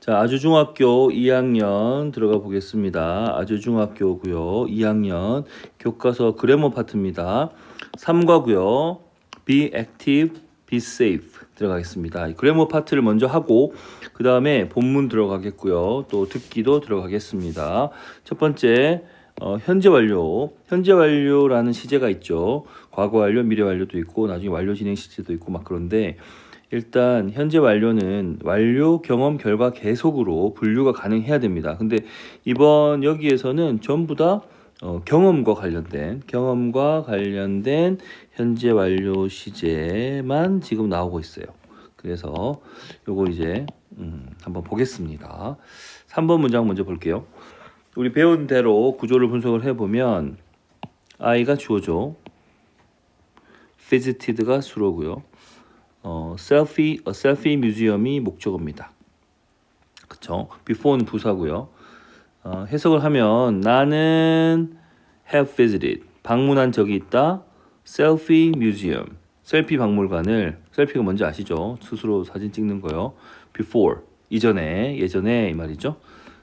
자, 아주중학교 2학년 들어가 보겠습니다. 아주중학교고요. 2학년 교과서 그래머 파트입니다. 3과고요. Be active, be safe 들어가겠습니다. 이 그래머 파트를 먼저 하고 그 다음에 본문 들어가겠고요. 또 듣기도 들어가겠습니다. 첫 번째 어, 현재 완료. 현재 완료라는 시제가 있죠. 과거 완료, 미래 완료도 있고 나중에 완료 진행 시제도 있고 막 그런데 일단 현재 완료는 완료 경험 결과 계속으로 분류가 가능해야 됩니다. 근데 이번 여기에서는 전부 다 어, 경험과 관련된 경험과 관련된 현재 완료 시제만 지금 나오고 있어요. 그래서 요거 이제 음, 한번 보겠습니다. 3번 문장 먼저 볼게요. 우리 배운 대로 구조를 분석을 해보면 I가 주어죠. visited가 수로고요. 어, 셀피, 어, 셀피 뮤지엄이 목적어입니다. 그쵸? before는 부사고요. 어, 해석을 하면 나는 have visited 방문한 적이 있다. 뮤지엄 셀피 박물관을 셀피가 뭔지 아시죠? 스스로 사진 찍는 거요. before 이전에 예전에 이 말이죠.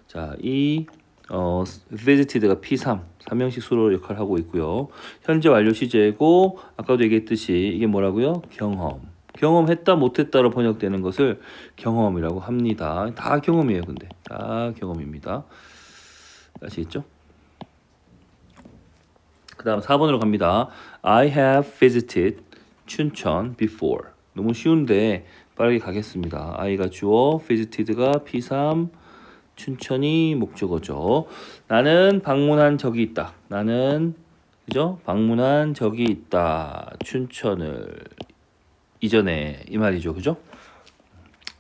자, 이 어, visited가 P3 삼형식 수로 역할을 하고 있고요. 현재 완료 시제고 아까도 얘기했듯이 이게 뭐라고요? 경험. 경험했다 못했다로 번역되는 것을 경험이라고 합니다. 다 경험이에요, 근데 다 경험입니다. 아시겠죠? 그 다음 4번으로 갑니다. I have visited 춘천 before. 너무 쉬운데 빠르게 가겠습니다. I가 주어, visited가 P3, 춘천이 목적어죠. 나는 방문한 적이 있다. 나는 그죠? 방문한 적이 있다. 춘천을 이전에 이 말이죠. 그죠?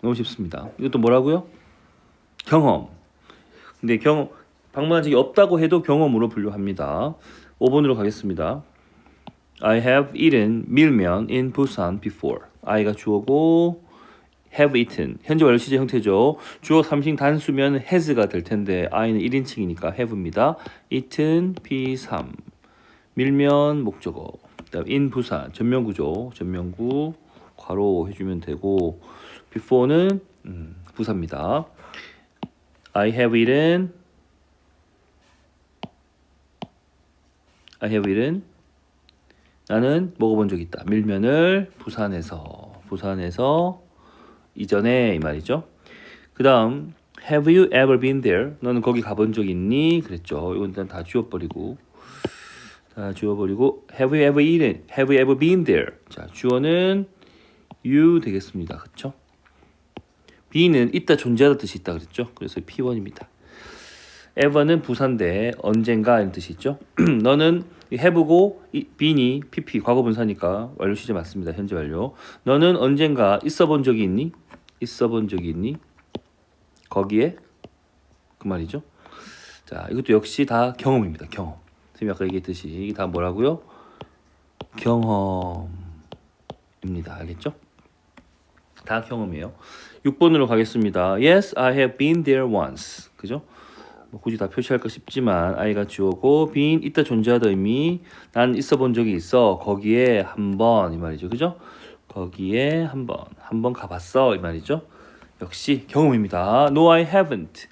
너무 쉽습니다. 이것도 뭐라고요? 경험. 근데 경험 방문한 적이 없다고 해도 경험으로 분류합니다. 5번으로 가겠습니다. I have eaten 밀면 in Busan before. I가 주어고 have eaten 현재 완료 시제 형태죠. 주어 3식 단수면 has가 될 텐데 I는 1인칭이니까 have입니다. eaten P3 밀면 목적어. 그다음 in 부산 전면구죠. 전면구 괄호 해주면 되고 before는 음, 부사입니다. I have eaten I have eaten 나는 먹어본 적 있다. 밀면을 부산에서 부산에서 이전에 이 말이죠. 그 다음 Have you ever been there? 너는 거기 가본 적 있니? 그랬죠. 이건 일단 다 지워버리고 다 지워버리고 Have you ever eaten? Have you ever been there? 자 주어는 you 되겠습니다. 그렇죠? be는 있다 존재하다 뜻이 있다 그랬죠. 그래서 P1입니다. ever는 부사인데 언젠가 이런 뜻이 있죠. 너는 해보고 be니 pp 과거 분사니까 완료 시제 맞습니다. 현재 완료. 너는 언젠가 있어 본 적이 있니? 있어 본 적이 있니? 거기에 그 말이죠. 자 이것도 역시 다 경험입니다. 경험. 선생님 아까 얘기했듯이 이게 다 뭐라고요? 경험입니다. 알겠죠? 다 경험이에요. 6번으로 가겠습니다. Yes, I have been there once. 그죠? 뭐 굳이 다 표시할 거 싶지만 I가 주어고 been 있다 존재하다 의미 난 있어 본 적이 있어. 거기에 한 번 이 말이죠. 그죠? 거기에 한 번 한 번 가봤어 이 말이죠. 역시 경험입니다. No I haven't.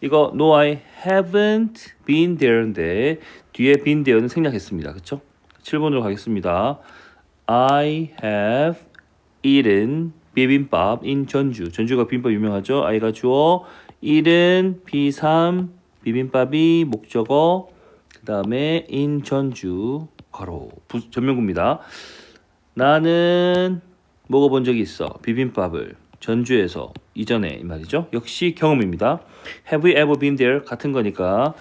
이거 No I haven't been there인데 뒤에 been there는 생략했습니다. 그쵸? 7번으로 가겠습니다. I have eaten 비빔밥 in 전주 전주가 비빔밥 유명하죠 I가 주어 eaten B3 비빔밥이 목적어 그 다음에 in 전주 가로 부, 전면구입니다. 나는 먹어본 적이 있어 비빔밥을 전주에서 이전에 이 말이죠. 역시 경험입니다. Have you ever been there 같은 거니까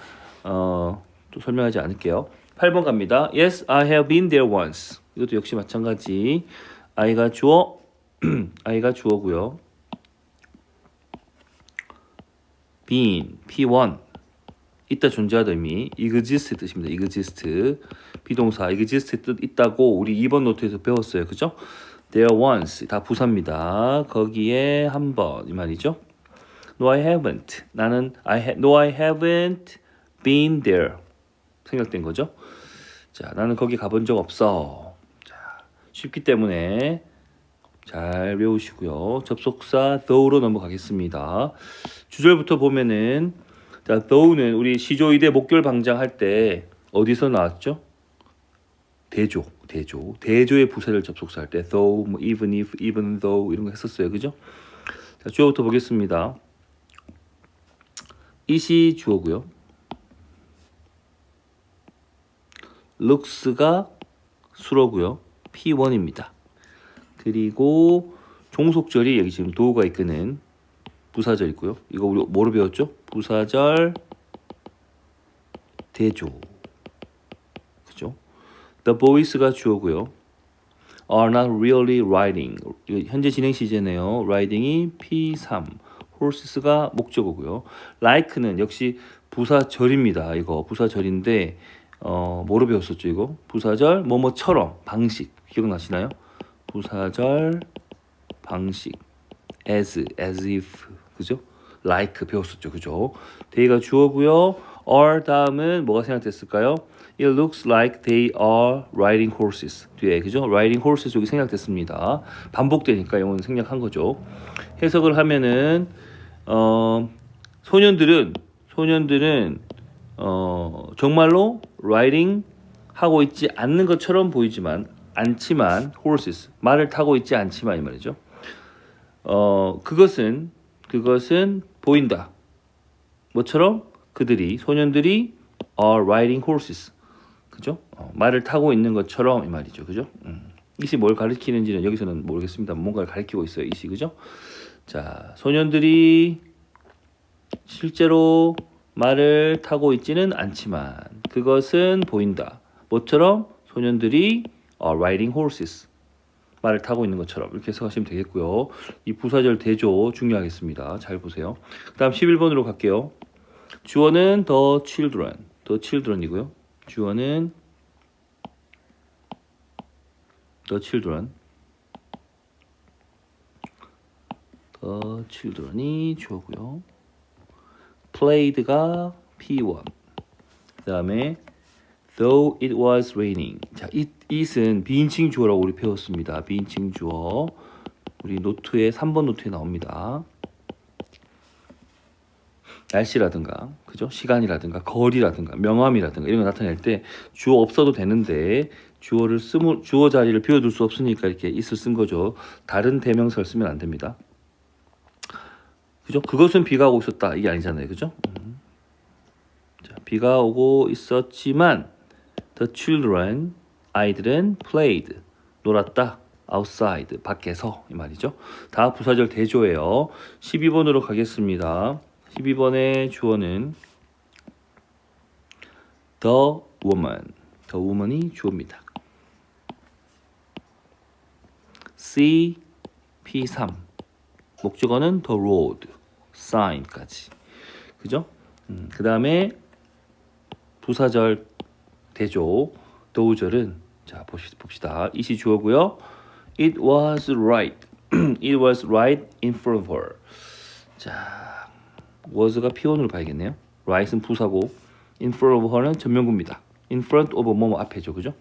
어, 또 설명하지 않을게요. 8번 갑니다. Yes, I have been there once. 이것도 역시 마찬가지. I가 주어, I가 주어고요. been P1 있다 존재하다 의미 exist 뜻입니다. exist 비동사 exist 뜻 있다고 우리 2번 노트에서 배웠어요. 그죠? there once 다 부사입니다. 거기에 한 번 이 말이죠. No I haven't 나는 I ha, no I haven't been there 생각된 거죠. 자 나는 거기 가본 적 없어. 자 쉽기 때문에 잘 외우시고요. 접속사 though로 넘어가겠습니다. 주절부터 보면은 자, though는 우리 시조이대 목결 방장 할 때 어디서 나왔죠? 대조, 대조, 대조의 부사를 접속사 할 때 though, 뭐 even if, even though 이런 거 했었어요, 그죠? 자, 주어부터 보겠습니다. it이 주어고요. looks가 수로고요. P1입니다. 그리고 종속절이 여기 지금 도우가 이끄는 부사절 있고요. 이거 우리 뭐로 배웠죠? 부사절 대조. 그죠? The boys가 주어고요. are not really riding. 현재 진행 시제네요. riding이 P3. horses가 목적어고요. like는 역시 부사절입니다. 이거 부사절인데 어 뭐로 배웠었죠 이거? 부사절 뭐뭐처럼 방식 기억나시나요? 부사절 방식 as as if 그죠? like 배웠었죠 그죠? they가 주어고요. are 다음은 뭐가 생각됐을까요? It looks like they are riding horses 뒤에 그죠? riding horses 여기 생략됐습니다. 반복되니까 이건 생략한 거죠. 해석을 하면은 어 소년들은 소년들은 어 정말로 riding 하고 있지 않는 것처럼 보이지만 않지만 horses 말을 타고 있지 않지만 이 말이죠. 어 그것은 그것은 보인다. 뭐처럼 그들이 소년들이 are riding horses. 그죠? 어, 말을 타고 있는 것처럼 이 말이죠. 그죠? 음. 이시 뭘 가리키는지는 여기서는 모르겠습니다. 뭔가를 가리키고 있어요. 이시 그죠? 자, 소년들이 실제로 말을 타고 있지는 않지만 그것은 보인다. 뭐처럼 소년들이 riding horses. 말을 타고 있는 것처럼 이렇게 해석하시면 되겠고요. 이 부사절 대조 중요하겠습니다. 잘 보세요. 그 다음 11번으로 갈게요. 주어는 the children, the children이고요. 주어는 the children, the children이 주어고요. played가 P1. 그 다음에 though it was raining. 자, it, it은 비인칭 주어라고 우리 배웠습니다. 비인칭 주어. 우리 노트에 3번 노트에 나옵니다. 날씨라든가, 그죠? 시간이라든가, 거리라든가, 명암이라든가 이런 거 나타낼 때 주어 없어도 되는데 주어를 쓰무, 주어 자리를 비워둘 수 없으니까 이렇게 it을 쓴 거죠. 다른 대명사를 쓰면 안 됩니다. 그죠? 그것은 비가 오고 있었다 이게 아니잖아요, 그죠? 음. 자, 비가 오고 있었지만 the children 아이들은 played 놀았다 outside 밖에서 이 말이죠. 다 부사절 대조예요. 12번으로 가겠습니다. 12번의 주어는 the woman the woman이 주어입니다. C P3 목적어는 the road sign까지 그죠? 음, 그 다음에 부사절 대조 도우절은 자 봅시다. 이시 주어고요. It was right. It was right in front of her. 자 was가 피원으로 봐야겠네요. right은 부사고 in front of her는 전명구입니다. in front of 뭐뭐 앞에죠, 그죠?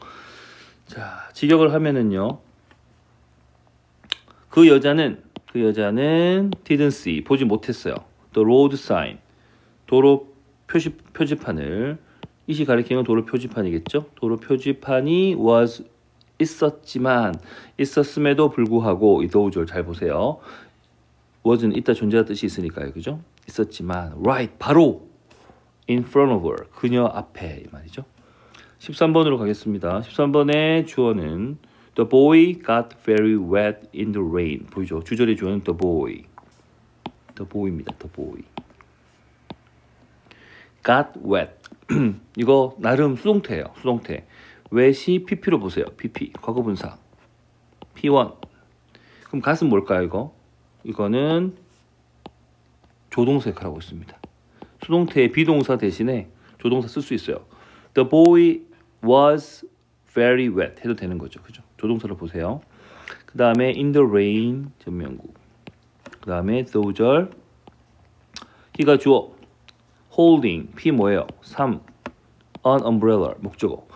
자 직역을 하면은요. 그 여자는 그 여자는 didn't see 보지 못했어요. The road sign 도로 표시 표지판을 이시 가리키는 도로 표지판이겠죠. 도로 표지판이 was 있었지만 있었음에도 불구하고 이 도우절 잘 보세요. was는 있다 존재할 뜻이 있으니까요. 그죠? 있었지만 right 바로 in front of her 그녀 앞에 이 말이죠. 13번으로 가겠습니다. 13번의 주어는 The boy got very wet in the rain. 보이죠? 주절의 주어는 the boy. the boy입니다. the boy. got wet. 이거 나름 수동태예요. 수동태. wet이 pp로 보세요. pp. 과거분사. p1. 그럼 gat은 뭘까요, 이거? 이거는 조동사 역할을 하고 있습니다. 수동태의 비동사 대신에 조동사 쓸 수 있어요. The boy was very wet 해도 되는 거죠. 그죠? 조동사를 보세요. 그 다음에 in the rain 전명구. 그 다음에 thought절 he가 주어 holding p 뭐예요? 3 an umbrella 목적어.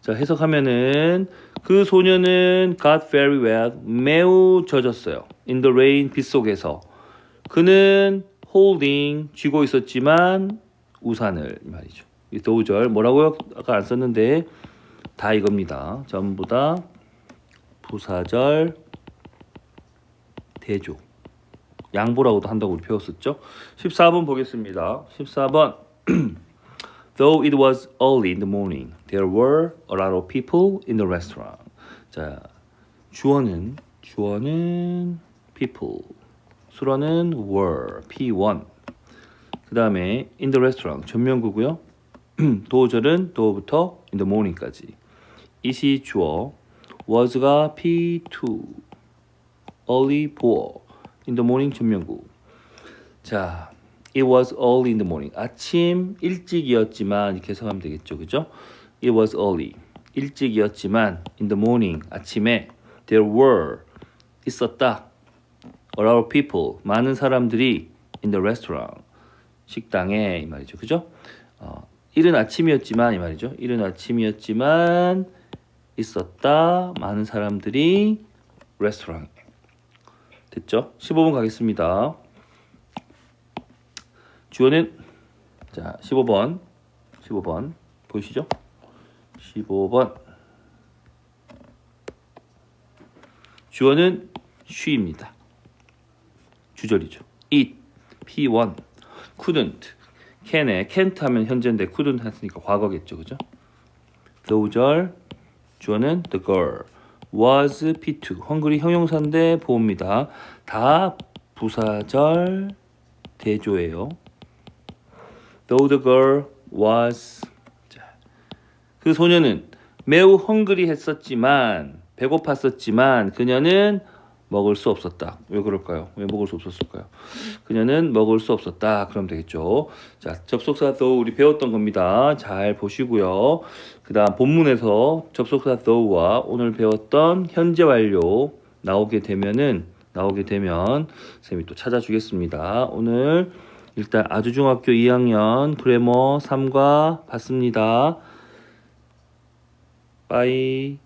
자 해석하면은 그 소녀는 got very wet 매우 젖었어요. in the rain 빗 속에서 그는 holding 쥐고 있었지만 우산을 이 말이죠. 이 도우절 뭐라고요? 아까 안 썼는데 다 이겁니다. 전부 다 부사절 대조 양보라고도 한다고 우리 배웠었죠. 14번 보겠습니다. 14번 Though it was early in the morning, there were a lot of people in the restaurant. 자, 주어는 주어는 people, 수어는 were, p1. 그 다음에 in the restaurant 전면구고요. 도절은 도부터 in the morning까지. it이 주어, was가 p2, early 보어, in the morning 전면구. 자, it was early in the morning. 아침 일찍이었지만 이렇게 해석하면 되겠죠, 그죠? It was early. 일찍이었지만 in the morning 아침에 there were 있었다. A lot of people 많은 사람들이 in the restaurant 식당에 이 말이죠, 그죠? 어, 이른 아침이었지만 이 말이죠. 이른 아침이었지만 있었다. 많은 사람들이 레스토랑에 됐죠? 15번 가겠습니다. 주어는 자 15번 15번 보이시죠? 15번 주어는 she입니다. 주절이죠. it p1 couldn't can에 can't 하면 현재인데 couldn't 했으니까 과거겠죠. 그죠? 도우절 주어는 the girl was p2 헝그리 형용사인데 보입니다. 다 부사절 대조예요. Though the girl was 자, 그 소녀는 매우 헝그리 했었지만 배고팠었지만 그녀는 먹을 수 없었다. 왜 그럴까요? 왜 먹을 수 없었을까요? 그녀는 먹을 수 없었다. 그럼 되겠죠. 자, 접속사 though 우리 배웠던 겁니다. 잘 보시고요. 그다음 본문에서 접속사 though와 오늘 배웠던 현재 완료 나오게 되면은 나오게 되면 쌤이 또 찾아주겠습니다. 오늘 일단 아주중학교 2학년 그래머 3과 봤습니다. 빠이.